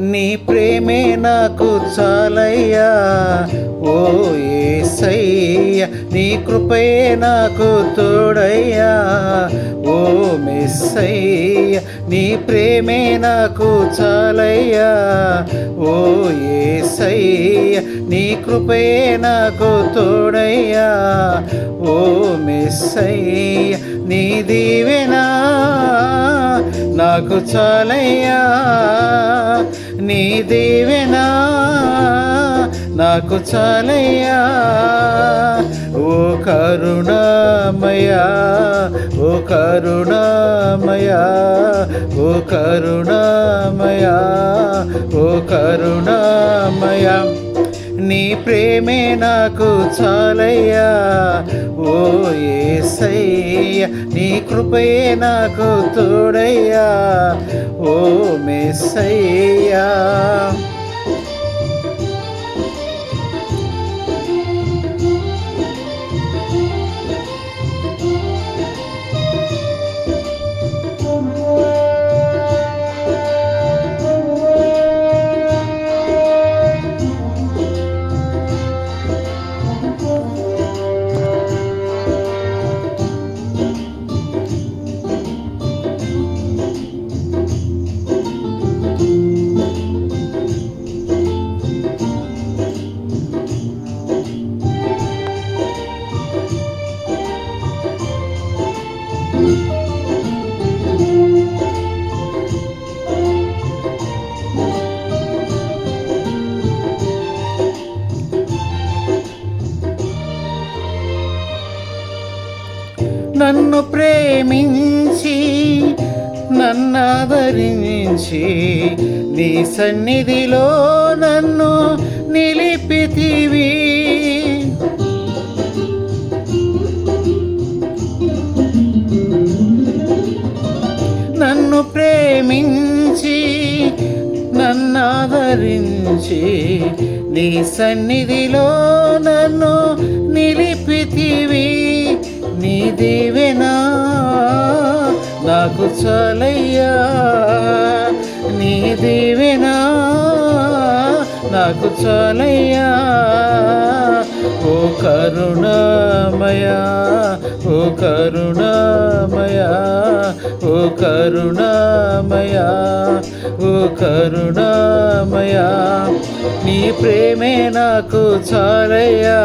నీ ప్రేమే నాకు చాలయ్యా. ఓ ఏసయ్య నీ కృపయే నాకు తోడయ్యా. ఓ మెస్సయ్య నీ ప్రేమే నాకు చాలయ్యా. ఓ ఏసయ్య నీ కృపయే నాకు తోడయ్యా. ఓ మెస్సయ్య నీ దీవెనా నాకు చాలయ్యా. నీ దీవెనా? నాకు చాలయ్యా. ఓ కరుణామయా ఓ కరుణామయా ఓ కరుణామయా ఓ కరుణామయా. నీ ప్రేమే నాకు చాలయ్యా. ఓ ఏసయ్య నీ కృపయే నాకు తోడయ్యా. ఓ మెస్సయ్యా నన్ను ప్రేమించి నన్నాదరించి నీ సన్నిధిలో నన్ను నిలిపితివి. నన్ను ప్రేమించి నన్నాదరించి నీ సన్నిధిలో నన్ను నిలిపితివి. నీ దీవెనా నాకు చాలయ్యా. నీ దీవెనా నాకు చాలయ్యా. ఓ కరుణమయా ఓ కరుణమయా ఓ కరుణమయా ఓ కరుణమయా. నీ ప్రేమే నాకు చాలయ్యా.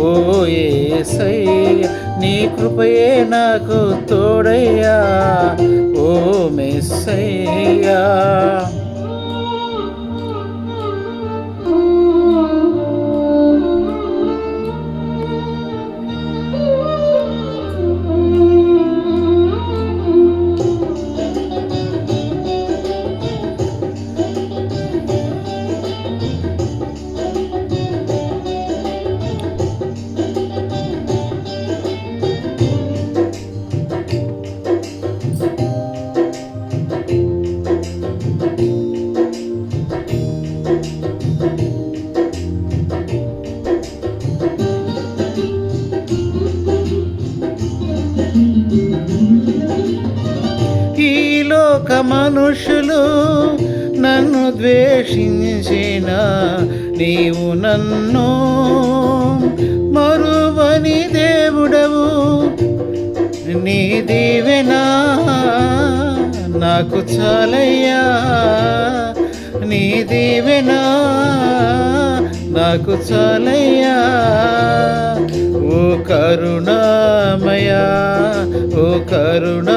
ఓ ఏసయ్య నీ కృపయే నాకు తోడయ్యా ఓ మెస్సయ్యా. మనుషులు నన్ను ద్వేషించిన నీవు నన్ను మరువని దేవుడవు. నీ దీవెనా నాకు చాలయ్యా. నీ దీవెనా నాకు చాలయ్యా. ఓ కరుణామయా ఓ కరుణ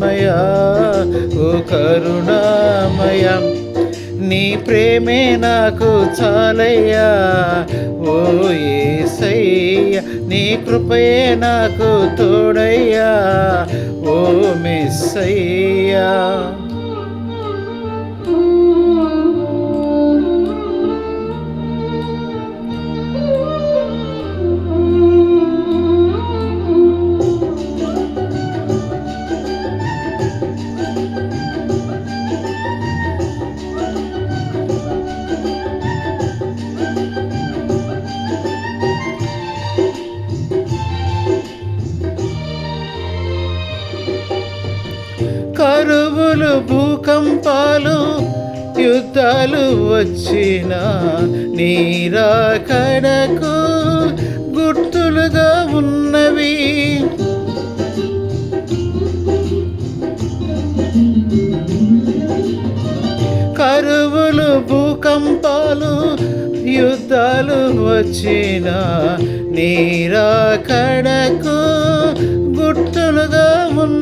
కరుణామయా ఓ కరుణామయా. నీ ప్రేమే నాకు చాలయ్యా. ఓ ఏసయ్య నీ కృపయే నాకు తోడయ్యా. ఓ మెస్సయ్యా. కరువులు భూకంపాలు యుద్ధాలు వచ్చిన నీరాకడకు గుర్తులుగా ఉన్నవి. కరువులు భూకంపాలు యుద్ధాలు వచ్చిన నీరాకడకు గుర్తులుగా ఉన్న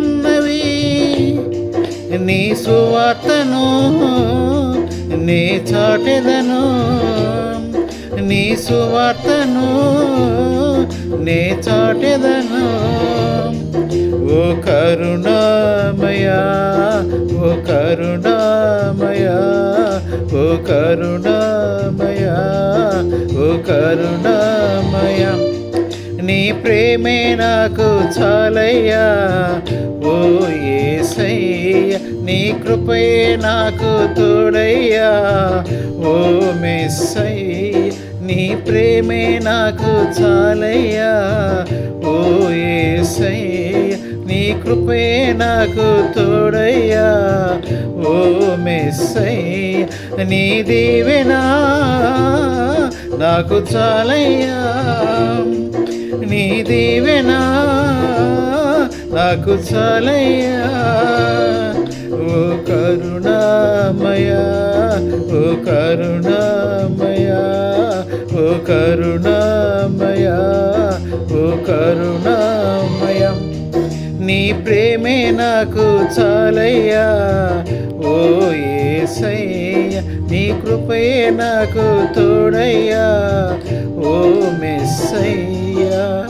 నీ సువార్తను నీ చాటెదను నీ సువార్తను నీ చాటెదను. ఓ కరుణామయా ఓ కరుణామయా ఓ కరుణామయా ఓ కరుణామయా. నీ ప్రేమే నాకు చాలయ్యా. ఓ ఏసయ్య నీ కృపయే నాకు తోడయ్యా. ఓ మెస్సయ్య నీ ప్రేమే నాకు చాలయ్యా. ఓ ఏసయ్య నీ కృపే నాకు తోడయ్యా. ఓ మెస్సయ్య నీ దీవెనా నాకు చాలయ్యా. దీవెనా నాకు చాలయ్యా. ఓ కరుణామయా ఓ కరుణామయా ఓ కరుణామయా ఓ కరుణామయా. నీ ప్రేమే నాకు చాలయ్యా. ఓ ఏసయ్య నీ కృపయే నాకు తోడయ్యా. ఓ మెస్సయ్యా.